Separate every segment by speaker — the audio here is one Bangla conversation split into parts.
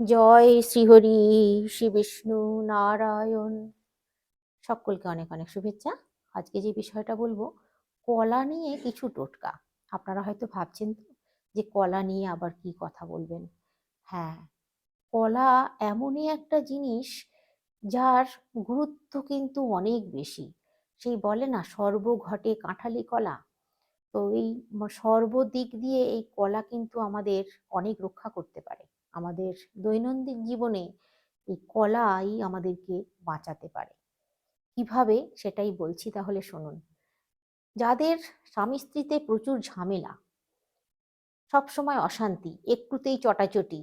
Speaker 1: জয় শ্রীহরি, শ্রী বিষ্ণু নারায়ণ। সকলকে অনেক অনেক শুভেচ্ছা। আজকে যে বিষয়টা বলব, কলা নিয়ে কিছু টোটকা। আপনারা হয়তো ভাবছেন যে কলা নিয়ে আবার কি কথা বলবেন। হ্যাঁ কলা এমনই একটা জিনিস যার গুরুত্ব কিন্তু অনেক বেশি। সেই বলে না, সর্বঘটে কাঁঠালি কলা। তো এই সর্বদিক দিয়ে এই কলা কিন্তু আমাদের অনেক রক্ষা করতে পারে। আমাদের দৈনন্দিন জীবনে এই কলাই আমাদেরকে বাঁচাতে পারে। কীভাবে সেটাই বলছি তাহলে শুনুন। যাদের স্বামী স্ত্রীতে প্রচুর ঝামেলা, সবসময় অশান্তি, একটুতেই চটাচটি,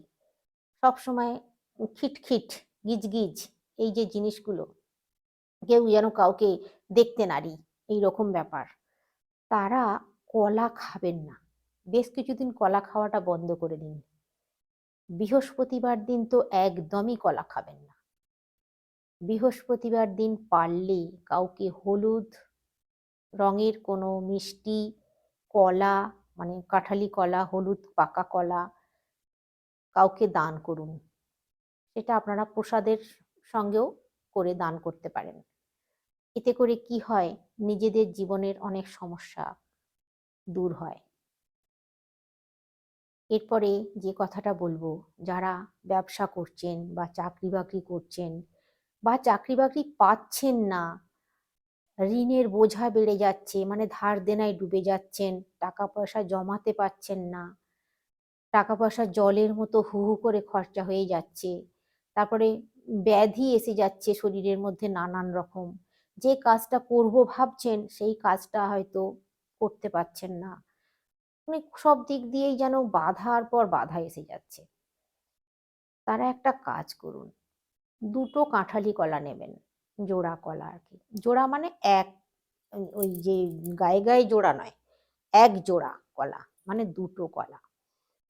Speaker 1: সবসময় খিটখিট, গিজগিজ, এই যে জিনিসগুলো, কেউ যেন কাউকে দেখতে নারি, এই রকম ব্যাপার, তারা কলা খাবেন না। বেশ কিছুদিন কলা খাওয়াটা বন্ধ করে দিন। বৃহস্পতিবার দিন তো একদমই কলা খাবেন না। বৃহস্পতিবার দিন পারলে কাউকে হলুদ, রঙের কোনো মিষ্টি, কলা মানে কাঁঠালি কলা, হলুদ পাকা কলা কাউকে দান করুন। সেটা আপনারা প্রসাদের সঙ্গেও করে দান করতে পারেন। এতে করে কি হয়? নিজেদের জীবনের অনেক সমস্যা দূর হয়। এরপরে যে কথাটা বলব, যারা ব্যবসা করছেন বা চাকরি বাকরি করছেন বা চাকরি বাকরি পাচ্ছেন না, ঋণের বোঝা বেড়ে যাচ্ছে মানে ধার দেনায় ডুবে যাচ্ছেন টাকা পয়সা জমাতে পারছেন না টাকা পয়সা জলের মতো হু হু করে খরচা হয়ে যাচ্ছে, তারপরে ব্যাধি এসে যাচ্ছে শরীরের মধ্যে নানান রকম, যে কাজটা করব ভাবছেন, সেই কাজটা হয়তো করতে পারছেন না। মানে সব দিক দিয়েই যেন বাধার পর বাধা এসে যাচ্ছে। তারা একটা কাজ করুন। দুটো কাঁঠালি কলা নেবেন, জোড়া কলা আর কি। জোড়া মানে এক, ওই যে গায়ে গায়ে জোড়া নয়, এক জোড়া কলা মানে দুটো কলা।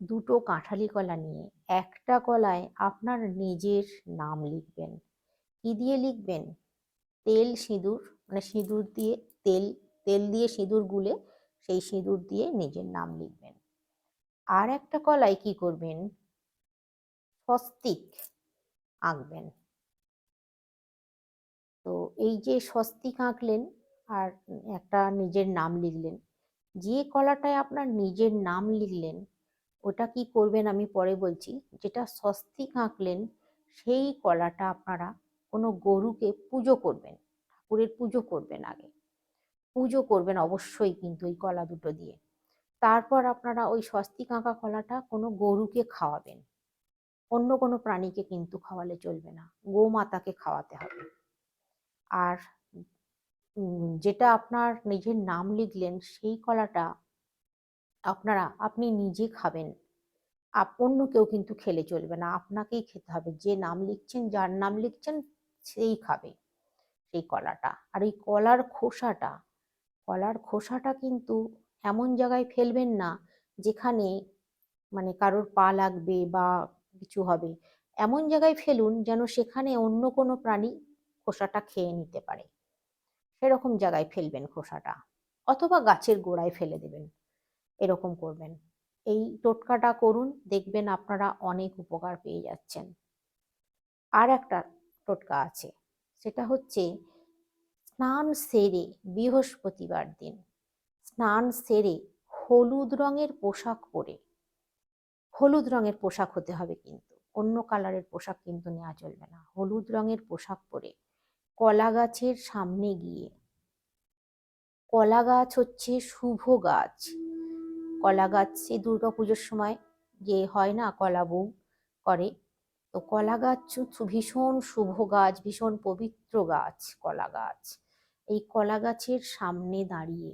Speaker 1: দুটো কাঁঠালি কলা নিয়ে একটা কলায় আপনার নিজের নাম লিখবেন। কি দিয়ে লিখবেন? তেল সিঁদুর মানে সিঁদুর দিয়ে, তেল তেল দিয়ে সিঁদুর গুলে সেই সিঁদুর দিয়ে নিজের নাম লিখবেন। আর একটা কলায় কি করবেন? স্বস্তিক আঁকবেন। তো এই যে স্বস্তিক আঁকলেন আর একটা নিজের নাম লিখলেন, যে কলাটায় আপনার নিজের নাম লিখলেন, ওটা কি করবেন আমি পরে বলছি। যেটা স্বস্তিক আঁকলেন, সেই কলাটা আপনারা কোনো গরুকে পুজো করবেন, ঠাকুরের পুজো করবেন আগে। পুজো করবেন অবশ্যই কিন্তু ওই কলা দুটো দিয়ে। তারপর আপনারা ওই স্বস্তিক আঁকা কলাটা কোনো গরুকে খাওয়াবেন। অন্য কোনো প্রাণীকে কিন্তু খাওয়ালে চলবে না, গোমাতাকে খাওয়াতে হবে। আর যেটা আপনার নিজের নাম লিখলেন সেই কলাটা আপনারা, আপনি নিজে খাবেন। অন্য কেউ কিন্তু খেলে চলবে না, আপনাকেই খেতে হবে। যে নাম লিখছেন, যার নাম লিখছেন, সেই খাবে সেই কলাটা। আর এই কলার খোসাটা কলার খোসাটা কিন্তু এমন জায়গায় ফেলবেন না, যেখানে মানে কারোর পা লাগবে বা কিছু হবে। এমন জায়গায় ফেলুন যেন সেখানে অন্য কোনো প্রাণী খোসাটা খেয়ে নিতে পারে। সেরকম জায়গায় ফেলবেন খোসাটা, অথবা গাছের গোড়ায় ফেলে দেবেন। এরকম করবেন। এই টোটকাটা করুন, দেখবেন আপনারা অনেক উপকার পেয়ে যাচ্ছেন। আর একটা টোটকা আছে, সেটা হচ্ছে স্নান সেরে বৃহস্পতিবার দিন। স্নান সেরে হলুদ রঙের পোশাক পরে। হলুদ রঙের পোশাক হতে হবে কিন্তু। অন্য কালারের পোশাক কিন্তু নেওয়া চলবে না। হলুদ রঙের পোশাক পরে কলা গাছের সামনে গিয়ে কলা গাছ হচ্ছে শুভ গাছ। কলা গাছ সেই দুর্গা পুজোর সময় যে হয় না কলা বউ করে, তো কলা গাছ ভীষণ শুভ গাছ, ভীষণ পবিত্র গাছ, কলা গাছ। এই কলা গাছের সামনে দাঁড়িয়ে।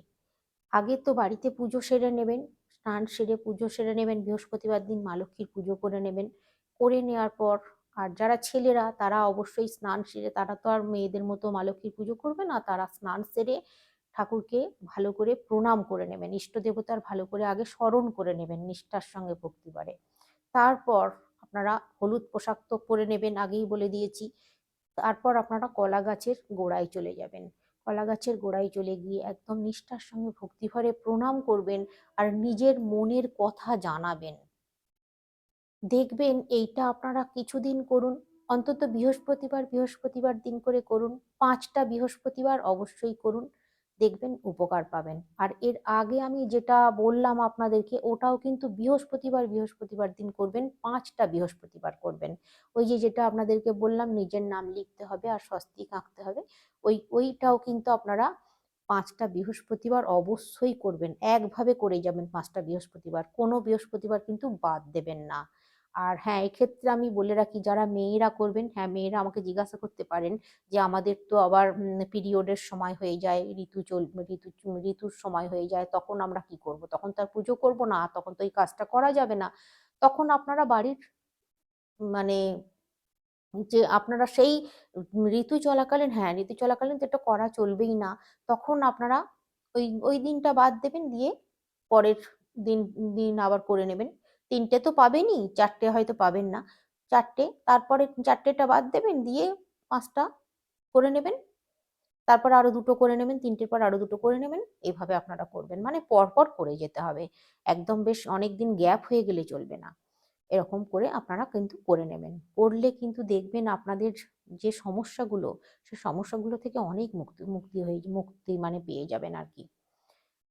Speaker 1: আগে তো বাড়িতে পুজো সেরে নেবেন, স্নান সেরে পুজো সেরে নেবেন, বৃহস্পতিবার দিন মা লক্ষ্মীর পুজো করে নেবেন। করে নেওয়ার পর, আর যারা ছেলেরা তারা অবশ্যই স্নান সেরে, তারা তো আর মেয়েদের মতো মা লক্ষ্মীর পুজো করবে না, তারা স্নান সেরে ঠাকুরকে ভালো করে প্রণাম করে নেবেন। ইষ্ট দেবতার ভালো করে আগে স্মরণ করে নেবেন নিষ্ঠার সঙ্গে ভক্তি ভক্তিবারে তারপর আপনারা হলুদ পোশাক তো পরে নেবেন, আগেই বলে দিয়েছি। তারপর আপনারা কলা গাছের গোড়ায় চলে যাবেন। কলা গাছের গোড়ায় চলে গিয়ে একদম নিষ্ঠার সঙ্গে ভক্তিভরে প্রণাম করবেন আর নিজের মনের কথা জানাবেন। দেখবেন এইটা আপনারা কিছুদিন করুন, অন্তত বৃহস্পতিবার বৃহস্পতিবার দিন করে করুন, পাঁচটা বৃহস্পতিবার অবশ্যই করুন। দেখবেন, উপকার পাবেন। আর এর আগে আমি যেটা বললাম আপনাদেরকে, ওটাও কিন্তু বৃহস্পতিবার বৃহস্পতিবার দিন করবেন, পাঁচটা বৃহস্পতিবার করবেন। ওই যে যেটা আপনাদেরকে বললাম, নিজের নাম লিখতে হবে আর স্বস্তিক আঁকতে হবে, ওই, ওইটাও কিন্তু আপনারা পাঁচটা বৃহস্পতিবার অবশ্যই করবেন। একভাবে করে যাবেন পাঁচটা বৃহস্পতিবার, কোনো বৃহস্পতিবার কিন্তু বাদ দেবেন না। আর হ্যাঁ এক্ষেত্রে আমি বলে রাখি, যারা মেয়েরা করবেন হ্যাঁ মেয়েরা আমাকে জিজ্ঞাসা করতে পারেন যে, আমাদের তো আবার পিরিয়ডের সময় হয়ে যায়, ঋতু চল, ঋতু ঋতুর সময় হয়ে যায়, তখন আমরা কি করব? তখন তো আর পুজো করব না, তখন তো এই কাজটা করা যাবে না। তখন আপনারা বাড়ির মানে যে, আপনারা সেই ঋতু চলাকালীন হ্যাঁ ঋতু চলাকালীন তো এটা করা চলবেই না, তখন আপনারা ওই ওই দিনটা বাদ দেবেন, দিয়ে পরের দিন দিন আবার করে নেবেন। তিনটে তো পাবেনই, চারটে হয়তো পাবেন না। চারটে, তারপরে চারটেটা বাদ দেবেন, দিয়ে পাঁচটা করে নেবেন। তারপর আরও দুটো করে নেবেন, তিনটের পর আরও দুটো করে নেবেন, এভাবে আপনারা করবেন। মানে পরপর করে যেতে হবে। একদম বেশ অনেক দিন গ্যাপ হয়ে গেলে চলবে না। এরকম করে আপনারা কিন্তু করে নেবেন। করলে কিন্তু দেখবেন আপনাদের যে সমস্যাগুলো, সে সমস্যাগুলো থেকে অনেক মুক্তি মুক্তি হয়ে, মুক্তি মানে পেয়ে যাবেন আর কি।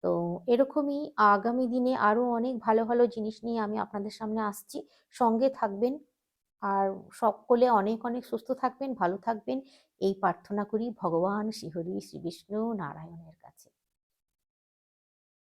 Speaker 1: তো এরকমই আগামী দিনে আরও অনেক ভালো ভালো জিনিস নিয়ে আমি আপনাদের সামনে আসছি। সঙ্গে থাকবেন আর সকলে অনেক অনেক সুস্থ থাকবেন, ভালো থাকবেন। এই প্রার্থনা করি ভগবান শ্রীহরি শ্রী বিষ্ণু নারায়ণের